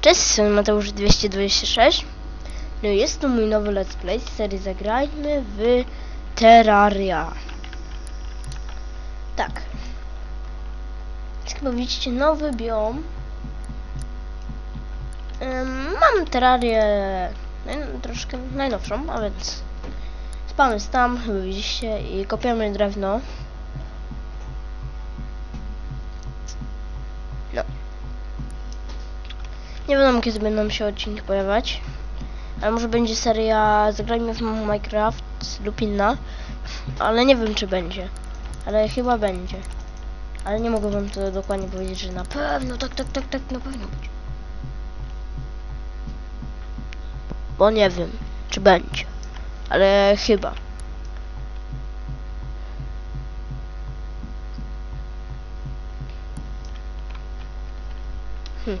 Cześć, jestem Mateusz 226. No jest to mój nowy let's play z serii Zagrajmy w Terraria. Tak. Jak widzicie, nowy biom. Mam Terrarię troszkę najnowszą, a więc spam jest tam, chyba widzicie, i kopiamy drewno. Nie wiadomo kiedy będą się odcinki pojawiać. Ale może będzie seria Zagrajmy w Minecraft lub inna. Ale nie wiem czy będzie. Ale chyba będzie. Ale nie mogę wam to dokładnie powiedzieć, że na pewno, tak, tak, tak, tak, na pewno będzie. Bo nie wiem, czy będzie. Ale chyba. Hm.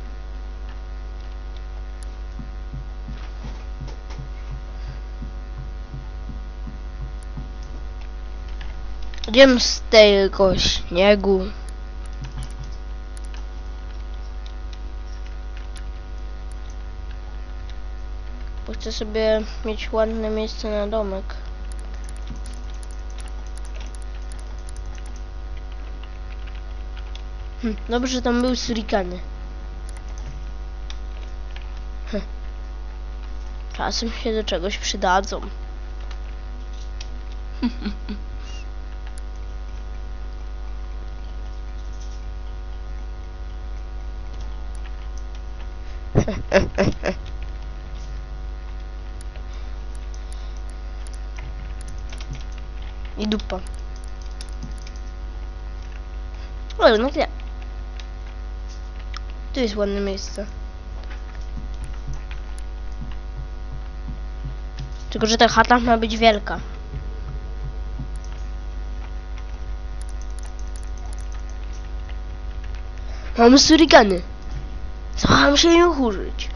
Idziemy z tego śniegu. Bo chcę sobie mieć ładne miejsce na domek. Hm, dobrze, że tam były surikany. Hm. Czasem się do czegoś przydadzą. I dupa. O, jednak nie. Tu jest ładne miejsce. Tylko, że ta chata ma być wielka. Mam surigany. Chciałam się im użyć.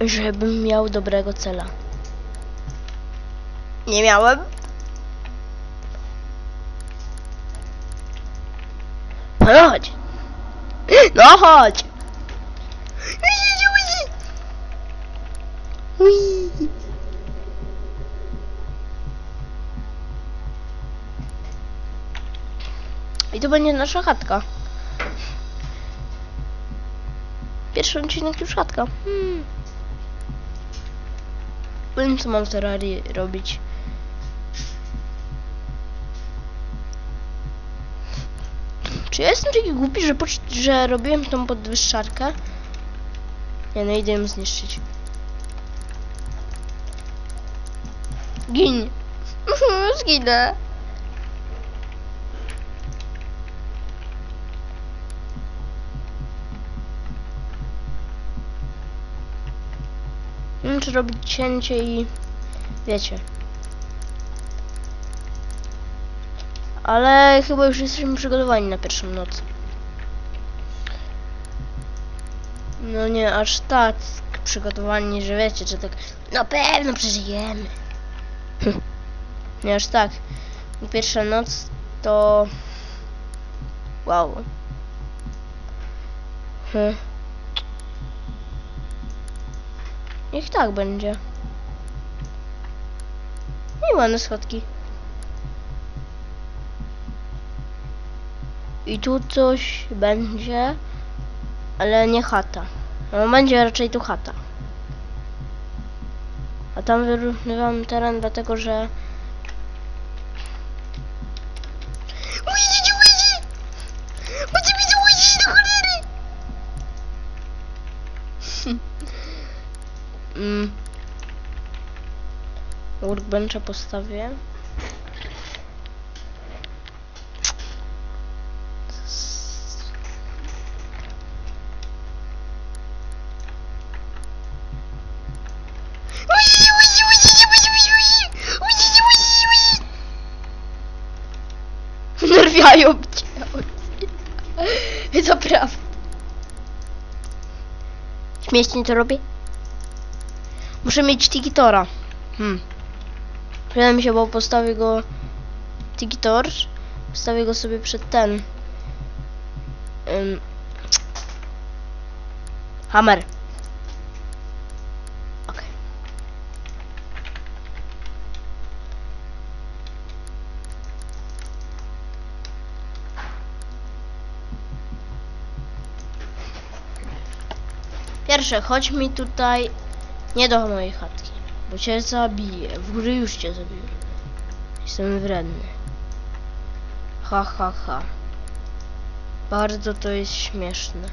Żebym miał dobrego cela. Nie miałem. No chodź. No chodź. I to będzie nasza chatka. Pierwszy odcinek już chatka. Hmm. Wiem co mam w terrarii robić. Czy ja jestem taki głupi, że, że robiłem tą podwyższarkę? Nie, no idę ją zniszczyć. Gin. Zginę. Nie wiem, czy robić cięcie i... Wiecie. Ale chyba już jesteśmy przygotowani na pierwszą noc. No nie aż tak przygotowani, że wiecie, że tak na pewno przeżyjemy. Nie aż tak. Pierwsza noc to... Wow. Hm. Niech tak będzie. I ładne schodki. I tu coś będzie, ale nie chata. No będzie raczej tu chata. A tam wyrównywam teren dlatego, że... Workbencha postawię. Nerwiają cię. To prawda. Śmiesznie to robię? Muszę mieć Tigitora. Hmm. Przyda mi się, bo postawię go... Tigitor. Postawię go sobie przed ten. Ym, Hammer. Pierwsze, chodź mi tutaj nie do mojej chatki, bo cię zabiję. W góry już cię zabiję. Jestem wredny. Ha, ha, ha. Bardzo to jest śmieszne.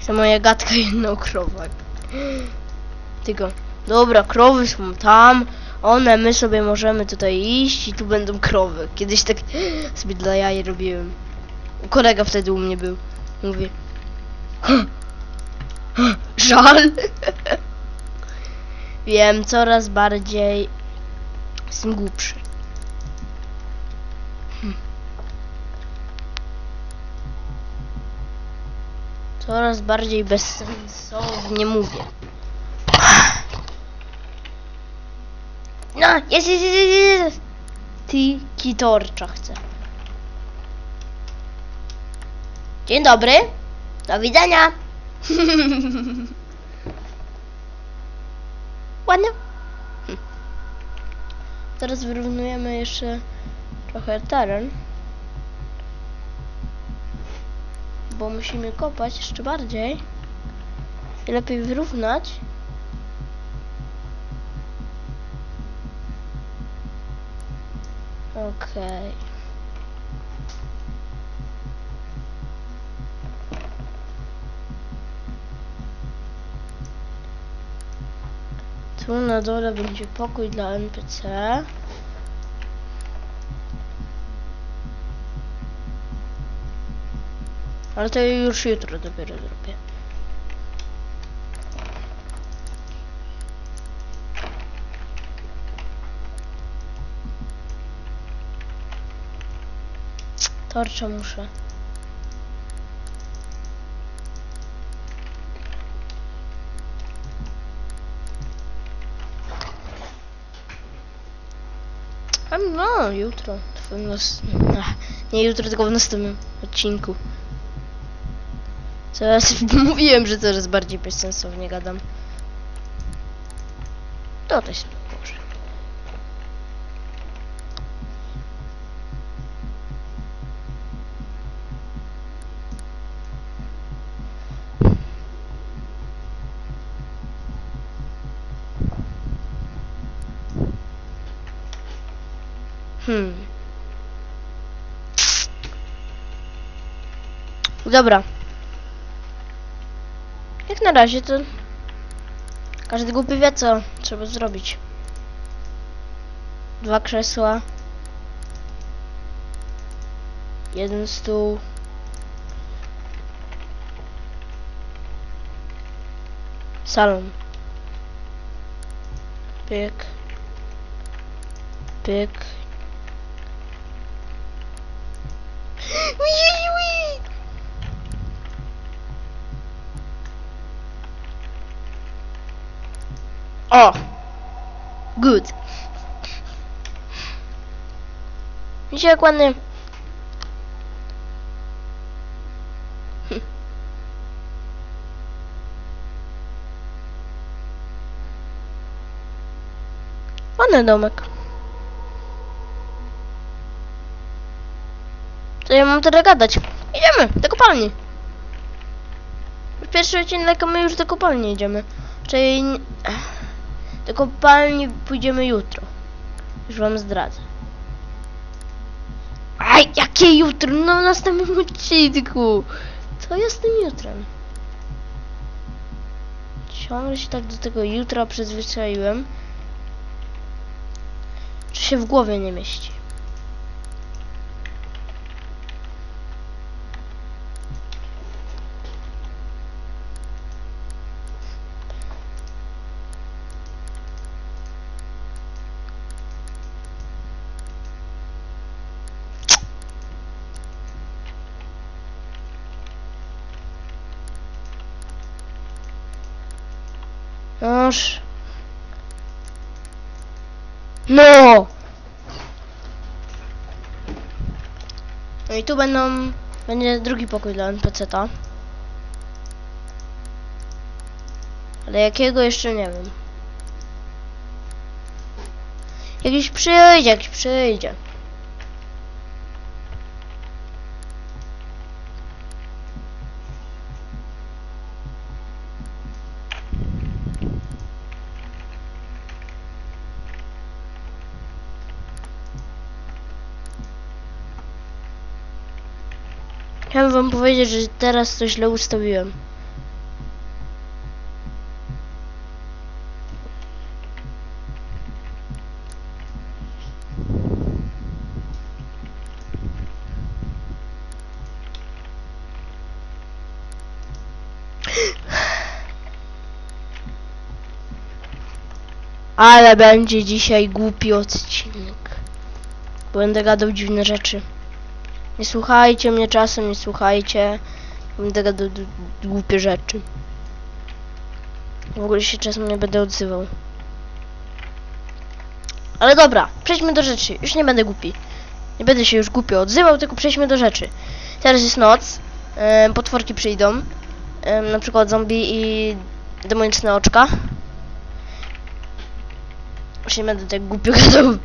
Chcę moja gadka jedną krowę. Tylko, dobra, krowy są tam, one, my sobie możemy tutaj iść i tu będą krowy. Kiedyś tak sobie dla jaj robiłem. Kolega wtedy u mnie był. Mówi. Żal. Wiem, coraz bardziej jestem głupszy. Hm. Coraz bardziej bezsensownie mówię. No, jest, jest, jest, jest, jest. Ty kitorcza chcę. Dzień dobry. Do widzenia. Ładnie. Hm. Teraz wyrównujemy jeszcze trochę teren. Bo musimy kopać jeszcze bardziej. I lepiej wyrównać. Okej. Tu na dole będzie pokój dla NPC. Ale to już jutro dopiero zrobię. Torcza muszę. A no, jutro. Nas... Nie jutro, tylko w następnym odcinku. Coraz mówiłem, że coraz bardziej bezsensownie gadam. To też Hmm. Dobra. Jak na razie to każdy głupi wie co trzeba zrobić. Dwa krzesła. Jeden stół. Salon. Pyk. Pyk. O! Good. Widzicie jak ładny... Domek. Co ja mam teraz gadać? Idziemy do kopalni. Pierwszy odcinek, my już do kopalni idziemy. Czyli... do kopalni pójdziemy jutro. Już wam zdradzę. Aj, jakie jutro? No w następnym odcinku. Co jest tym jutrem? Ciągle się tak do tego jutra przyzwyczaiłem. Czy się w głowie nie mieści? Noż. No! No i tu będą... Będzie drugi pokój dla NPC-ta. Ale jakiego jeszcze nie wiem. Jakiś przyjdzie, jakiś przyjdzie. Chciałem wam powiedzieć, że teraz to źle ustawiłem. Ale będzie dzisiaj głupi odcinek. Będę gadał dziwne rzeczy. Nie słuchajcie mnie czasem, nie słuchajcie. Będę gadał głupie rzeczy. W ogóle się czasem nie będę odzywał. Ale dobra, przejdźmy do rzeczy. Już nie będę głupi. Nie będę się już głupio odzywał, tylko przejdźmy do rzeczy. Teraz jest noc. em, potworki przyjdą. em, na przykład zombie i demoniczne oczka. Już nie będę tak głupio gadał.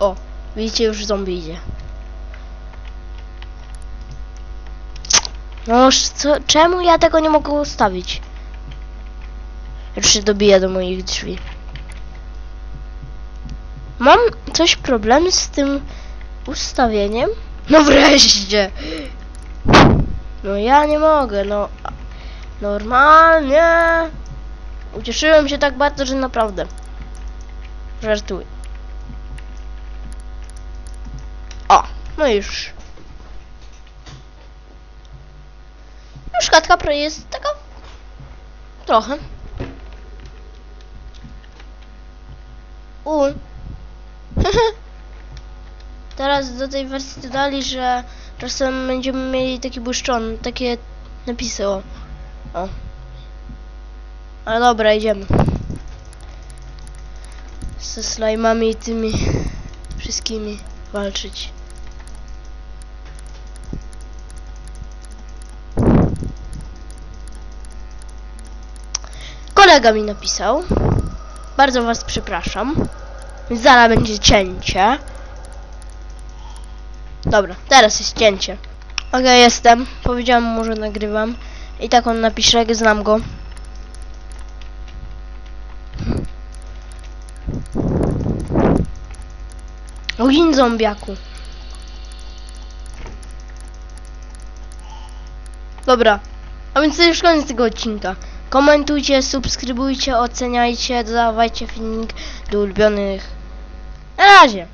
O, widzicie, już zombie idzie. No, co, czemu ja tego nie mogę ustawić? Już się dobija do moich drzwi. Mam coś problem z tym ustawieniem? No wreszcie! No ja nie mogę, no. Normalnie. Ucieszyłem się tak bardzo, że naprawdę. Żartuję. O, no już. Chatka pro jest taka... Trochę. U. Teraz do tej wersji dodali, że czasem będziemy mieli taki błyszczony, takie napisy, o. o. Ale dobra, idziemy. Ze slajmami i tymi wszystkimi walczyć. Kolega mi napisał. Bardzo was przepraszam. Zaraz będzie cięcie. Dobra, teraz jest cięcie. Okej, jestem. Powiedziałem mu, że nagrywam. I tak on napisze, jak znam go. Ogin zombiaku. Dobra. A więc to już koniec tego odcinka. Komentujcie, subskrybujcie, oceniajcie, dodawajcie filmik do ulubionych. Na razie.